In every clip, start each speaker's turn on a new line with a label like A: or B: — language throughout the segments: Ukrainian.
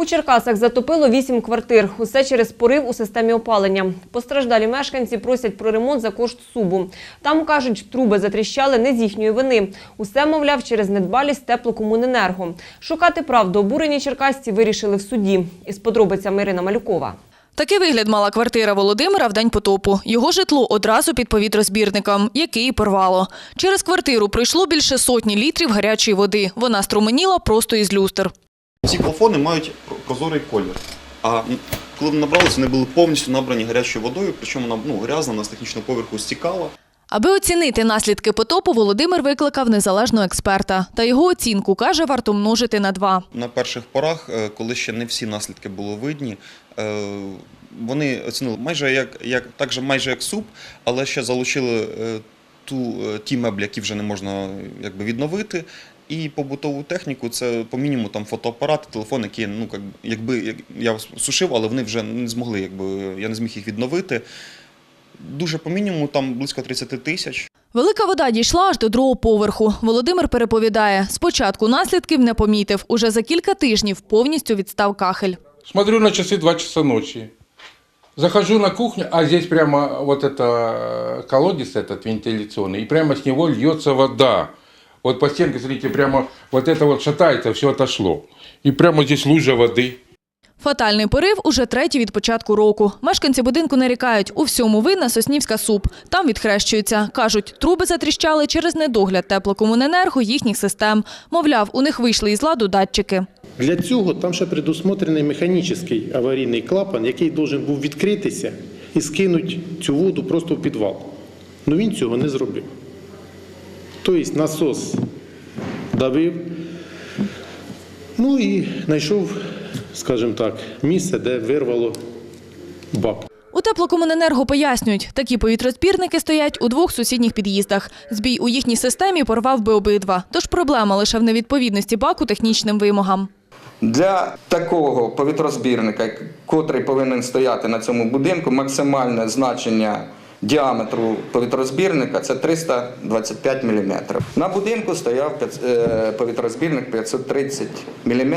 A: У Черкасах затопило вісім квартир. Усе через порив у системі опалення. Постраждалі мешканці просять про ремонт за кошт субу. Там кажуть, труби затріщали не з їхньої вини. Усе, мовляв, через недбалість теплокомуненерго. Шукати правду обурені черкасці вирішили в суді. Із подробицями Ірина Малюкова.
B: Такий вигляд мала квартира Володимира в день потопу. Його житло одразу під повітрозбірником, який і порвало. Через квартиру пройшло більше сотні літрів гарячої води. Вона струменіла просто із люстр.
C: Ці плафони мають про- прозорий колір. А коли вони набралися, вони були повністю набрані гарячою водою, причому вона ну, грязна, вона з технічного поверху стікала.
B: Аби оцінити наслідки потопу, Володимир викликав незалежного експерта. Та його оцінку, каже, варто множити на два.
C: На перших порах, е, коли ще не всі наслідки було видні, е, вони оцінили майже як, як так же майже як суп, але ще залучили е, ту, ті меблі, які вже не можна якби, відновити. І побутову техніку це по мінімуму там фотоапарати, телефон, які ну як- якби як- я сушив, але вони вже не змогли, якби я не зміг їх відновити. Дуже по мінімуму, там близько 30 тисяч.
B: Велика вода дійшла аж до другого поверху. Володимир переповідає, спочатку наслідків не помітив. Уже за кілька тижнів повністю відстав кахель.
D: Смотрю на часы 2 часа ночи. Захожу на кухню, а здесь прямо вот это э, колодец этот вентиляционный, и прямо с него льется вода. Вот по стенке, смотрите, прямо вот это вот шатается, все отошло. И прямо здесь лужа воды.
B: Фатальний порив уже третій від початку року. Мешканці будинку нарікають, у всьому винна Соснівська суп. Там відхрещуються. Кажуть, труби затріщали через недогляд теплокомуненерго їхніх систем. Мовляв, у них вийшли із ладу датчики.
E: Для цього там ще предусмотрений механічний аварійний клапан, який должен був відкритися і скинути цю воду просто в підвал. Ну він цього не зробив. Тобто насос давив, ну і знайшов, скажімо так, місце, де вирвало бак.
B: У теплокомуненерго пояснюють, такі повітрозбірники стоять у двох сусідніх під'їздах. Збій у їхній системі порвав би обидва. Тож проблема лише в невідповідності баку технічним вимогам.
F: Для такого повітрозбірника, котрий повинен стояти на цьому будинку, максимальне значення діаметру повітрозбірника це 325 мм. На будинку стояв е, повітрозбірник 530 мм.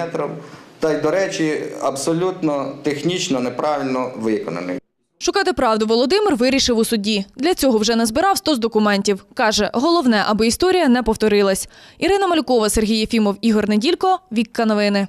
F: Та й, до речі, абсолютно технічно неправильно виконаний.
B: Шукати правду Володимир вирішив у суді. Для цього вже назбирав 100 з документів. Каже, головне, аби історія не повторилась. Ірина Малюкова, Сергій Єфімов, Ігор Неділько. Вікка новини.